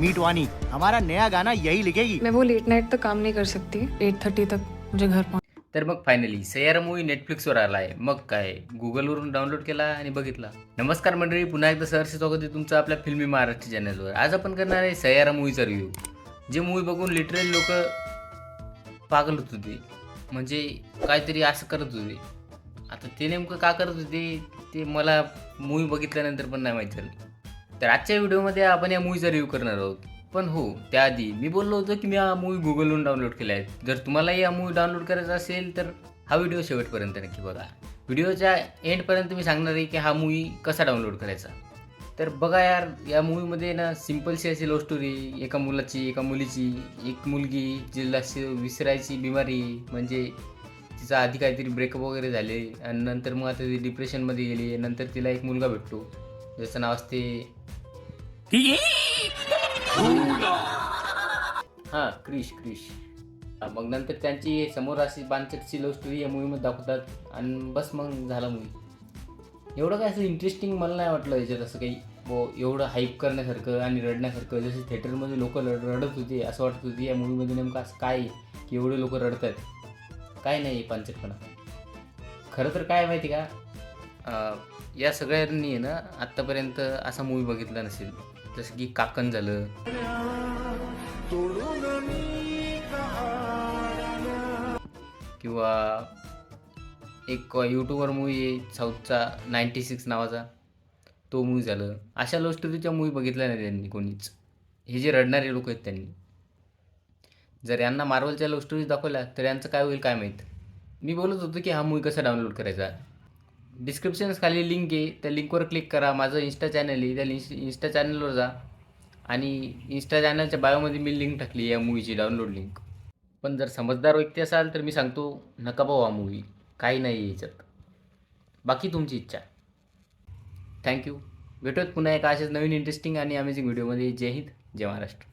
Meet वानी हमारा नया गाना यही लिखेगी। मैं वो लेट नाइट तक काम नहीं कर सकती एट थर्टी तक मुझे घर पहुंच तर मग फायनली सैयारा मूवी नेटफ्लिक्सवर आला आहे मग काय? गुगलवरून डाउनलोड केला आणि बघितला. नमस्कार मंडळी पुन्हा एकदा सहर्ष स्वागत आहे तुमचं आपल्या फिल्मी महाराष्ट्र चॅनलवर आज आपण करणार आहे सैयारा मूवीचा रिव्ह्यू जे मूवी बघून लिटरली लोक पागल होत होते. म्हणजे काहीतरी असं करत होते. आता ते नेमकं का करत होते ते मला मूवी बघितल्यानंतर पण नाही माहीत झालं. तर आजच्या व्हिडिओमध्ये आपण या मूवीचा रिव्ह्यू करणार आहोत. पण हो त्याआधी मी बोललो होतो की मी हा मूवी गुगलवरून डाउनलोड केला आहे. जर तुम्हालाही हा मूवी डाउनलोड करायचा असेल तर हा व्हिडिओ शेवटपर्यंत नक्की बघा. व्हिडिओच्या एंडपर्यंत मी सांगणार आहे की हा मूवी कसा डाउनलोड करायचा. तर बघा यार या मूवीमध्ये ना सिम्पलशी अशी लव्ह स्टोरी एका मुलाची एका मुलीची एक मुलगी जिला शि- विसरायची बिमारी म्हणजे तिचा आधी काहीतरी ब्रेकअप वगैरे झाले आणि नंतर मग आता ती डिप्रेशनमध्ये गेली नंतर तिला एक मुलगा भेटतो. ज्याचं नाव असते हां क्रिश क्रिश. मग नंतर त्यांची समोर अशी बांचटची लव्ह स्टोरी या मूवीमध्ये दाखवतात. आणि बस मग झाला मूवी एवढं काय असं इंटरेस्टिंग मला नाही वाटलं याच्यात असं काही. व एवढं हाईप करण्यासारखं आणि रडण्यासारखं. जसे थिएटरमध्ये लोक रडत होते असं वाटत होती. या मूवीमध्ये नेमकं असं काय की एवढे लोक रडत आहेत काय नाही पंचटपणा खरं तर काय माहिती का? या सगळ्यांनी आहे ना आत्तापर्यंत असा मूवी बघितला नसेल. जसं की काकण झालं. किंवा एक यूट्यूबर मूवी आहे साऊथचा नाईन्टी सिक्स नावाचा. तो मूवी झालं. अशा लव्ह स्टोरीच्या मूवी बघितल्या नाही त्यांनी कोणीच. हे जे रडणारे लोक आहेत त्यांनी. जर यांना मार्वलच्या लव्ह स्टोरीज दाखवल्या तर यांचं काय होईल काय माहीत? मी बोलत होतो की हा मूवी कसा डाउनलोड करायचा? डिस्क्रिप्शन्स खाली लिंक आहे. त्या लिंकवर क्लिक करा. माझं इंस्टा चॅनल आहे. त्या लिंक इंस्टा चॅनलवर जा. आणि इंस्टा चॅनलच्या बायोमध्ये मी लिंक टाकली या मूवीची डाउनलोड लिंक पण जर समजदार व्यक्ती असाल तर मी सांगतो नका भाऊ हा मूवी काही नाही आहे याच्यात. बाकी तुमची इच्छा. थँक्यू भेटूयात पुन्हा एका अशाच नवीन इंटरेस्टिंग आणि अमेझिंग व्हिडिओमध्ये जय हिंद. जय महाराष्ट्र.